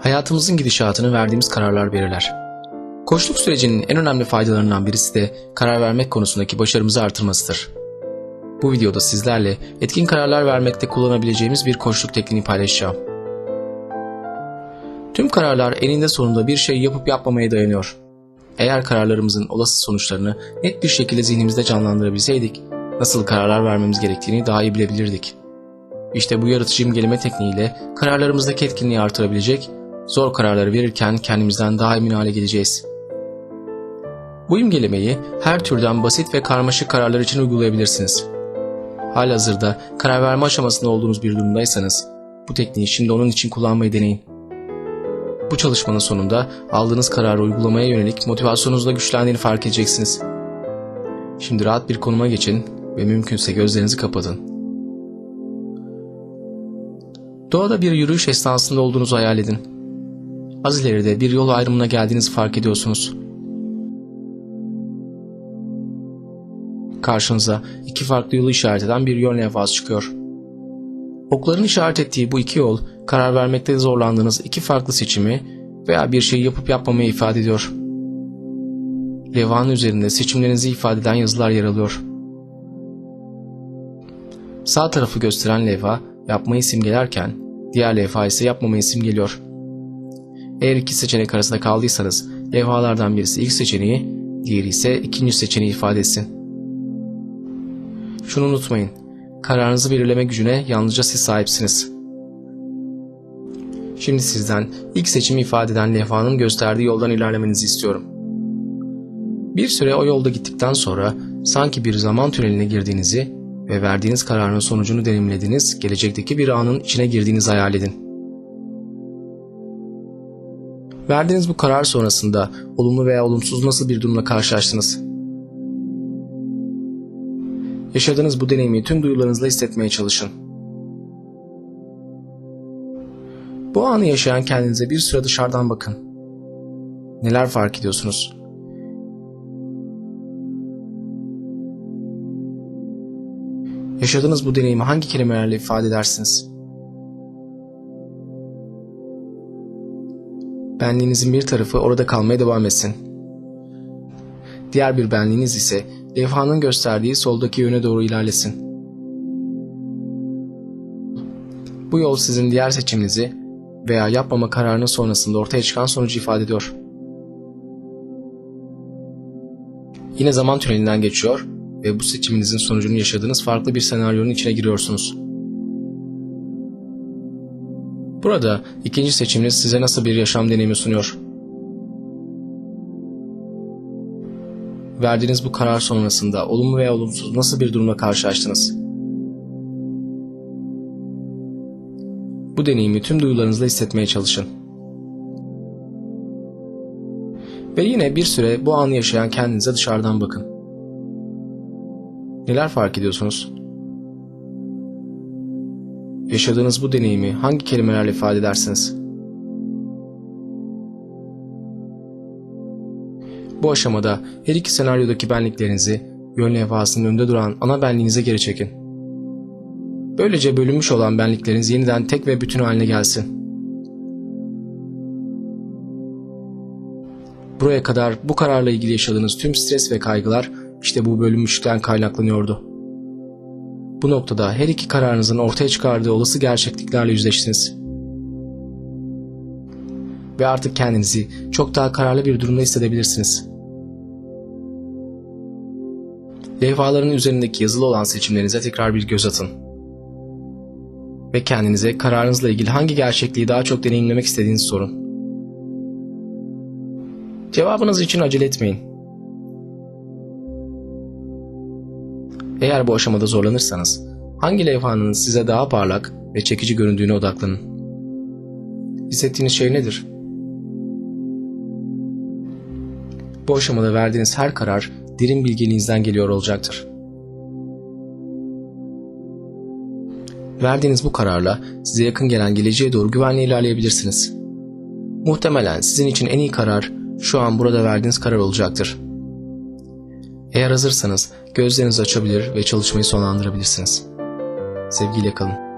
Hayatımızın gidişatını verdiğimiz kararlar belirler. Koçluk sürecinin en önemli faydalarından birisi de karar vermek konusundaki başarımızı artırmasıdır. Bu videoda sizlerle etkin kararlar vermekte kullanabileceğimiz bir koçluk tekniğini paylaşacağım. Tüm kararlar eninde sonunda bir şey yapıp yapmamaya dayanıyor. Eğer kararlarımızın olası sonuçlarını net bir şekilde zihnimizde canlandırabilseydik, nasıl kararlar vermemiz gerektiğini daha iyi bilebilirdik. İşte bu yaratıcı imgeleme tekniğiyle kararlarımızdaki etkinliği artırabilecek, zor kararları verirken kendimizden daha emin hale geleceğiz. Bu imgelemeyi her türden basit ve karmaşık kararlar için uygulayabilirsiniz. Halihazırda karar verme aşamasında olduğunuz bir durumdaysanız, bu tekniği şimdi onun için kullanmayı deneyin. Bu çalışmanın sonunda aldığınız kararı uygulamaya yönelik motivasyonunuz da güçlendiğini fark edeceksiniz. Şimdi rahat bir konuma geçin ve mümkünse gözlerinizi kapatın. Doğada bir yürüyüş esnasında olduğunuzu hayal edin. Az ileride bir yol ayrımına geldiğinizi fark ediyorsunuz. Karşınıza iki farklı yolu işaret eden bir yol levhası çıkıyor. Okların işaret ettiği bu iki yol, karar vermekte zorlandığınız iki farklı seçimi veya bir şeyi yapıp yapmamayı ifade ediyor. Levhanın üzerinde seçimlerinizi ifade eden yazılar yer alıyor. Sağ tarafı gösteren levha yapmayı simgelerken, diğer levha ise yapmamayı simgeliyor. Eğer iki seçenek arasında kaldıysanız, levhalardan birisi ilk seçeneği, diğeri ise ikinci seçeneği ifade etsin. Şunu unutmayın, kararınızı belirleme gücüne yalnızca siz sahipsiniz. Şimdi sizden ilk seçimi ifade eden levhanın gösterdiği yoldan ilerlemenizi istiyorum. Bir süre o yolda gittikten sonra sanki bir zaman tüneline girdiğinizi ve verdiğiniz kararın sonucunu deneyimlediğiniz gelecekteki bir anın içine girdiğinizi hayal edin. Verdiğiniz bu karar sonrasında olumlu veya olumsuz nasıl bir durumla karşılaştınız? Yaşadığınız bu deneyimi tüm duyularınızla hissetmeye çalışın. Bu anı yaşayan kendinize bir süre dışarıdan bakın. Neler fark ediyorsunuz? Yaşadığınız bu deneyimi hangi kelimelerle ifade edersiniz? Benliğinizin bir tarafı orada kalmaya devam etsin. Diğer bir benliğiniz ise levhanın gösterdiği soldaki yöne doğru ilerlesin. Bu yol sizin diğer seçiminizi veya yapmama kararının sonrasında ortaya çıkan sonucu ifade ediyor. Yine zaman tünelinden geçiyor ve bu seçiminizin sonucunu yaşadığınız farklı bir senaryonun içine giriyorsunuz. Burada ikinci seçiminiz size nasıl bir yaşam deneyimi sunuyor? Verdiğiniz bu karar sonrasında olumlu veya olumsuz nasıl bir durumla karşılaştınız? Bu deneyimi tüm duyularınızla hissetmeye çalışın. Ve yine bir süre bu anı yaşayan kendinize dışarıdan bakın. Neler fark ediyorsunuz? Yaşadığınız bu deneyimi hangi kelimelerle ifade edersiniz? Bu aşamada her iki senaryodaki benliklerinizi yön levhasının önünde duran ana benliğinize geri çekin. Böylece bölünmüş olan benlikleriniz yeniden tek ve bütün haline gelsin. Buraya kadar bu kararla ilgili yaşadığınız tüm stres ve kaygılar işte bu bölünmüşlükten kaynaklanıyordu. Bu noktada her iki kararınızın ortaya çıkardığı olası gerçekliklerle yüzleştiniz. Ve artık kendinizi çok daha kararlı bir durumda hissedebilirsiniz. Levhaların üzerindeki yazılı olan seçimlerinize tekrar bir göz atın. Ve kendinize kararınızla ilgili hangi gerçekliği daha çok deneyimlemek istediğinizi sorun. Cevabınız için acele etmeyin. Eğer bu aşamada zorlanırsanız hangi levhanın size daha parlak ve çekici göründüğüne odaklanın. Hissettiğiniz şey nedir? Bu aşamada verdiğiniz her karar derin bilgeliğinizden geliyor olacaktır. Verdiğiniz bu kararla size yakın gelen geleceğe doğru güvenle ilerleyebilirsiniz. Muhtemelen sizin için en iyi karar şu an burada verdiğiniz karar olacaktır. Eğer hazırsanız gözlerinizi açabilir ve çalışmayı sonlandırabilirsiniz. Sevgiyle kalın.